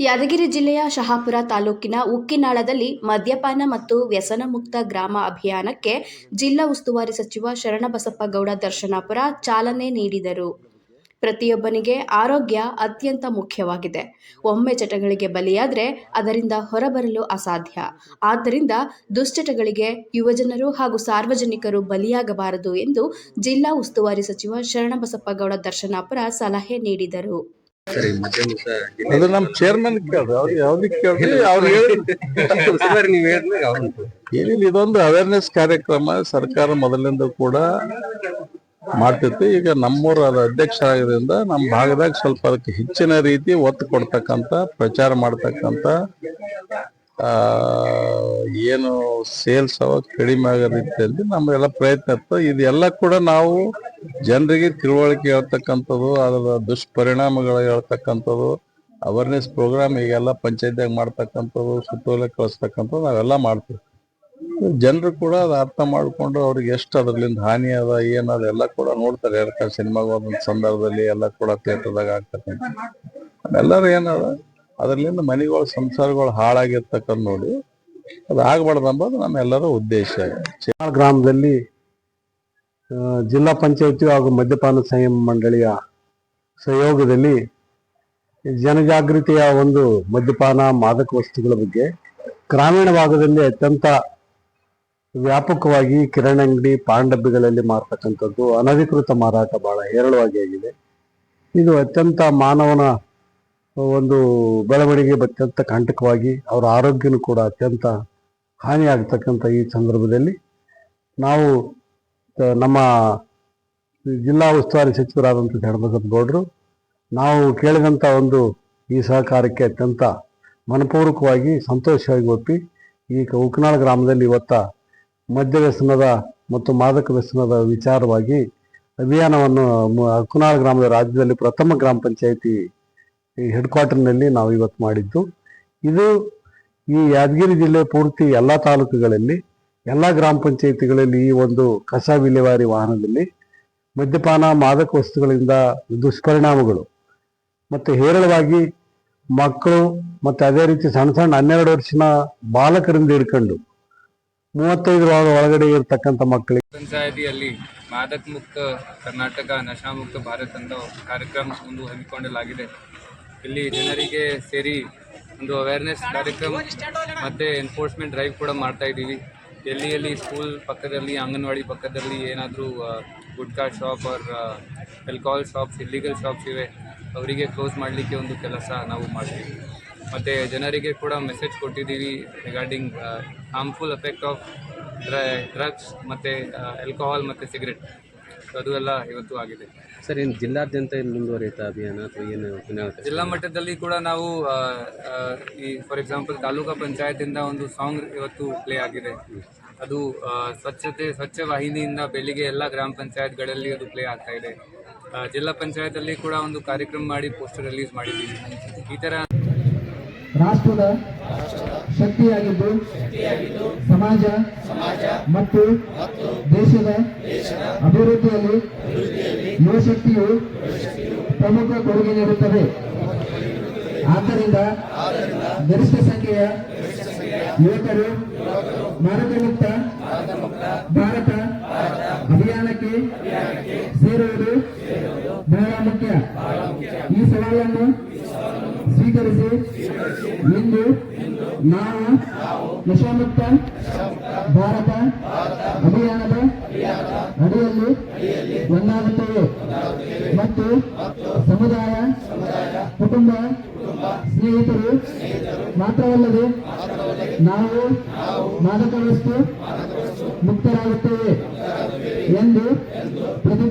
ಯಾದಗಿರಿ ಜಿಲ್ಲೆಯ ಶಹಾಪುರ ತಾಲೂಕಿನ ಉಕ್ಕಿನಾಳದಲ್ಲಿ ಮದ್ಯಪಾನ ಮತ್ತು ವ್ಯಸನ ಮುಕ್ತ ಗ್ರಾಮ ಅಭಿಯಾನಕ್ಕೆ ಜಿಲ್ಲಾ ಉಸ್ತುವಾರಿ ಸಚಿವ ಶರಣಬಸಪ್ಪಗೌಡ ದರ್ಶನಾಪುರ ಚಾಲನೆ ನೀಡಿದರು. ಪ್ರತಿಯೊಬ್ಬನಿಗೆ ಆರೋಗ್ಯ ಅತ್ಯಂತ ಮುಖ್ಯವಾಗಿದೆ. ಒಮ್ಮೆ ಚಟಗಳಿಗೆ ಬಲಿಯಾದರೆ ಅದರಿಂದ ಹೊರಬರಲು ಅಸಾಧ್ಯ. ಆದ್ದರಿಂದ ದುಶ್ಚಟಗಳಿಗೆ ಯುವಜನರು ಹಾಗೂ ಸಾರ್ವಜನಿಕರು ಬಲಿಯಾಗಬಾರದು ಎಂದು ಜಿಲ್ಲಾ ಉಸ್ತುವಾರಿ ಸಚಿವ ಶರಣಬಸಪ್ಪಗೌಡ ದರ್ಶನಾಪುರ ಸಲಹೆ ನೀಡಿದರು. ಅದು ನಮ್ ಚೇರ್ಮನ್ ಕೇಳ್ರಿ ಅವ್ರು ಯಾವ್ದಕ್ಕೆ ಕೇಳ್ರಿ ಅವ್ರು ಹೇಳಿದ್ರು ಸರ್ ನೀವ್ ಹೇಳಿದ್ಮೇಲೆ ಅವ್ರು ಏನಿಲ್ಲ ಇದೊಂದು ಅವೇರ್ನೆಸ್ ಕಾರ್ಯಕ್ರಮ ಸರ್ಕಾರ ಮೊದಲಿಂದ ಕೂಡ ಮಾಡ್ತಿತ್ತು. ಈಗ ನಮ್ಮೂರ ಆಗಿದ್ರಿಂದ ನಮ್ಮ ಭಾಗದಾಗ ಸ್ವಲ್ಪ ಅದಕ್ಕೆ ಹೆಚ್ಚಿನ ರೀತಿ ಒತ್ತು ಕೊಡ್ತಕ್ಕಂತ ಪ್ರಚಾರ ಮಾಡ್ತಕ್ಕಂತ ಆ ಏನು ಸೇಲ್ಸ್ ಅವ ಕಡಿಮೆ ಆಗೋ ರೀತಿಯಲ್ಲಿ ನಮ್ಮೆಲ್ಲ ಪ್ರಯತ್ನ ಇತ್ತು. ಇದೆಲ್ಲ ಕೂಡ ನಾವು ಜನರಿಗೆ ತಿಳುವಳಿಕೆ ಹೇಳ್ತಕ್ಕಂಥದ್ದು, ಅದರ ದುಷ್ಪರಿಣಾಮಗಳು ಹೇಳ್ತಕ್ಕಂಥದ್ದು ಅವೇರ್ನೆಸ್ ಪ್ರೋಗ್ರಾಮ್ ಈಗೆಲ್ಲ ಪಂಚಾಯತ್ಯಾಗ ಮಾಡ್ತಕ್ಕಂಥದ್ದು, ಸುತ್ತೋಲೆ ಕಳಿಸ್ತಕ್ಕಂಥದ್ದು ನಾವೆಲ್ಲ ಮಾಡ್ತೀವಿ. ಜನರು ಕೂಡ ಅದು ಅರ್ಥ ಮಾಡಿಕೊಂಡು ಅವ್ರಿಗೆ ಎಷ್ಟು ಅದರಲ್ಲಿಂದ ಹಾನಿ ಅದ ಏನದ ಎಲ್ಲ ಕೂಡ ನೋಡ್ತಾರೆ. ಯಾರ ಸಿನಿಮಾಗ ಸಂದರ್ಭದಲ್ಲಿ ಎಲ್ಲ ಕೂಡ ಥಿಯೇಟರ್ದಾಗ ಆಗ್ತಕ್ಕಂಥ ಎಲ್ಲರೂ ಏನದ ಅದ್ರಲಿಂದ ಮನೆಗಳು ಸಂಸಾರಗಳು ಹಾಳಾಗಿರ್ತಕ್ಕಂಥ ನೋಡಿ ಅದು ಆಗಬಾರ್ದು ಅಂಬೋದು ನಮ್ಮೆಲ್ಲರ ಉದ್ದೇಶ. ಗ್ರಾಮದಲ್ಲಿ ಜಿಲ್ಲಾ ಪಂಚಾಯತಿ ಹಾಗೂ ಮದ್ಯಪಾನ ಸಂಯಮ ಮಂಡಳಿಯ ಸಹಯೋಗದಲ್ಲಿ ಜನಜಾಗೃತಿಯ ಒಂದು ಮದ್ಯಪಾನ ಮಾದಕ ವಸ್ತುಗಳ ಬಗ್ಗೆ ಗ್ರಾಮೀಣ ಭಾಗದಲ್ಲಿ ಅತ್ಯಂತ ವ್ಯಾಪಕವಾಗಿ ಕಿರಾಣಿ ಅಂಗಡಿ ಪಾಂಡಬ್ಬಿಗಳಲ್ಲಿ ಮಾರ್ತಕ್ಕಂಥದ್ದು, ಅನಧಿಕೃತ ಮಾರಾಟ ಬಹಳ ಹೇರಳವಾಗಿ ಆಗಿದೆ. ಇದು ಅತ್ಯಂತ ಮಾನವನ ಒಂದು ಬೆಳವಣಿಗೆ ಅತ್ಯಂತ ಕಂಟಕವಾಗಿ ಅವರ ಆರೋಗ್ಯನೂ ಕೂಡ ಅತ್ಯಂತ ಹಾನಿಯಾಗತಕ್ಕಂಥ ಈ ಸಂದರ್ಭದಲ್ಲಿ ನಾವು ನಮ್ಮ ಜಿಲ್ಲಾ ಉಸ್ತುವಾರಿ ಸಚಿವರಾದಂಥ ಧರ್ಮದಪ್ಪ ಗೌಡರು, ನಾವು ಕೇಳಿದಂಥ ಒಂದು ಈ ಸಹಕಾರಕ್ಕೆ ಅತ್ಯಂತ ಮನಪೂರ್ವಕವಾಗಿ ಸಂತೋಷವಾಗಿ ಒಪ್ಪಿ ಈ ಉಕ್ನಾಳ ಗ್ರಾಮದಲ್ಲಿ ಇವತ್ತ ಮದ್ಯ ವ್ಯಸನದ ಮತ್ತು ಮಾದಕ ವ್ಯಸನದ ವಿಚಾರವಾಗಿ ಅಭಿಯಾನವನ್ನು ಉಕ್ನಾಳ ಗ್ರಾಮದ ರಾಜ್ಯದಲ್ಲಿ ಪ್ರಥಮ ಗ್ರಾಮ ಪಂಚಾಯಿತಿ ಹೆಡ್ ಕ್ವಾರ್ಟರ್ನಲ್ಲಿ ನಾವು ಇವತ್ತು ಮಾಡಿದ್ದು. ಇದು ಈ ಯಾದಗಿರಿ ಜಿಲ್ಲೆ ಪೂರ್ತಿ ಎಲ್ಲ ತಾಲೂಕುಗಳಲ್ಲಿ, ಎಲ್ಲ ಗ್ರಾಮ ಪಂಚಾಯಿತಿಗಳಲ್ಲಿ ಈ ಒಂದು ಕಸ ವಿಲೇವಾರಿ ವಾಹನದಲ್ಲಿ ಮದ್ಯಪಾನ, ಮಾದಕ ವಸ್ತುಗಳಿಂದ ದುಷ್ಪರಿಣಾಮಗಳು. ಮತ್ತು ಹೇರಳವಾಗಿ ಮಕ್ಕಳು ಮತ್ತು ಅದೇ ರೀತಿ ಸಣ್ಣ ಸಣ್ಣ ಹನ್ನೆರಡು ವರ್ಷನ ಬಾಲಕರಿಂದ ಹಿಡ್ಕೊಂಡು ಮೂವತ್ತೈದು ಒಳಗಡೆ ಇರತಕ್ಕಂಥ ಮಕ್ಕಳಿಗೆ ಪಂಚಾಯತಿಯಲ್ಲಿ ಮಾದಕ ಮುಕ್ತ ಕರ್ನಾಟಕ ನಶಾ ಮುಕ್ತ ಭಾರತ್ ಅಂತ ಕಾರ್ಯಕ್ರಮ ಒಂದು ಹಮ್ಮಿಕೊಳ್ಳಲಾಗಿದೆ ಇಲ್ಲಿ ಜನರಿಗೆ ಸೇರಿ ಒಂದು ಅವೇರ್ನೆಸ್ ಕಾರ್ಯಕ್ರಮ ಮತ್ತು ಎನ್ಫೋರ್ಸ್ಮೆಂಟ್ ಡ್ರೈವ್ ಕೂಡ ಮಾಡ್ತಾ ಇದ್ದೀವಿ. ಎಲ್ಲಿ ಎಲ್ಲಿ ಸ್ಕೂಲ್ ಪಕ್ಕದಲ್ಲಿ, ಅಂಗನವಾಡಿ ಪಕ್ಕದಲ್ಲಿ ಏನಾದರೂ gutka shop or alcohol shops illegal shops ಇವೆ, ಅವರಿಗೆ ಕ್ಲೋಸ್ ಮಾಡಲಿಕ್ಕೆ ಒಂದು ಕೆಲಸ ನಾವು ಮಾಡ್ತೀವಿ. ಮತ್ತು ಜನರಿಗೆ ಕೂಡ ಮೆಸೇಜ್ ಕೊಟ್ಟಿದ್ದೀವಿ regarding harmful effect of drugs ಮತ್ತು ಆಲ್ಕೋಹಾಲ್ ಮತ್ತು ಸಿಗರೆಟ್ ಅದು ಎಲ್ಲ ಇವತ್ತು ಆಗಿದೆ. ಸರ್ ಏನು ಜಿಲ್ಲಾದ್ಯಂತ ಏನು ಮುಂದುವರಿಯುತ್ತಾ ಅಭಿಯಾನ ಅಥವಾ ಏನು ಜಿಲ್ಲಾ ಮಟ್ಟದಲ್ಲಿ ಕೂಡ ನಾವು ಆ, ಆ, ಈ ಫಾರ್ ಎಕ್ಸಾಂಪಲ್ ತಾಲೂಕಾ ಪಂಚಾಯತಿಂದ ಒಂದು ಸಾಂಗ್ ಇವತ್ತು ಪ್ಲೇ ಆಗಿದೆ. ಅದು ಆ, ಸ್ವಚ್ಛತೆ ಸ್ವಚ್ಛ ವಾಹಿನಿಯಿಂದ ಬೆಳಿಗ್ಗೆ ಎಲ್ಲ ಗ್ರಾಮ ಪಂಚಾಯತ್ಗಳಲ್ಲಿ ಅದು ಪ್ಲೇ ಆಗ್ತಾ ಇದೆ. ಆ, ಜಿಲ್ಲಾ ಪಂಚಾಯತಲ್ಲಿ ಕೂಡ ಒಂದು ಕಾರ್ಯಕ್ರಮ ಮಾಡಿ ಪೋಸ್ಟರ್ ರಿಲೀಸ್ ಮಾಡಿದ್ದೀವಿ. ಈ ಥರ ರಾಷ್ಟ್ರದ ಶಕ್ತಿಯಾಗಿದ್ದು, ಸಮಾಜ ಮತ್ತು ದೇಶದ ಅಭಿವೃದ್ಧಿಯಲ್ಲಿ ಯುವಶಕ್ತಿಯು ಪ್ರಮುಖ ಕೊಡುಗೆ ನೀಡುತ್ತದೆ. ಆದ್ದರಿಂದ ಗರಿಷ್ಠ ಸಂಖ್ಯೆಯ ಯುವಕರು ಮಾರಕಮುಕ್ತ ಭಾರತ ಅಭಿಯಾನಕ್ಕೆ ಸೇರುವುದು ಬಹಳ ಮುಖ್ಯ. ಈ ಸವಾಲನ್ನು ಸ್ವೀಕರಿಸಿ ಇಂದು ನಾವು ನಶಾಮುಕ್ತ ಭಾರತ ಅಭಿಯಾನದ ಅಡಿಯಲ್ಲಿ ಒಂದಾಗುತ್ತೇವೆ. ಮತ್ತು ಸಮುದಾಯ, ಕುಟುಂಬ, ಸ್ನೇಹಿತರು ಮಾತ್ರವಲ್ಲದೆ ನಾವು ಮಾದಕ ವಸ್ತು ಮುಕ್ತರಾಗುತ್ತೇವೆ ಎಂದು ಪ್ರತಿಜ್ಞೆ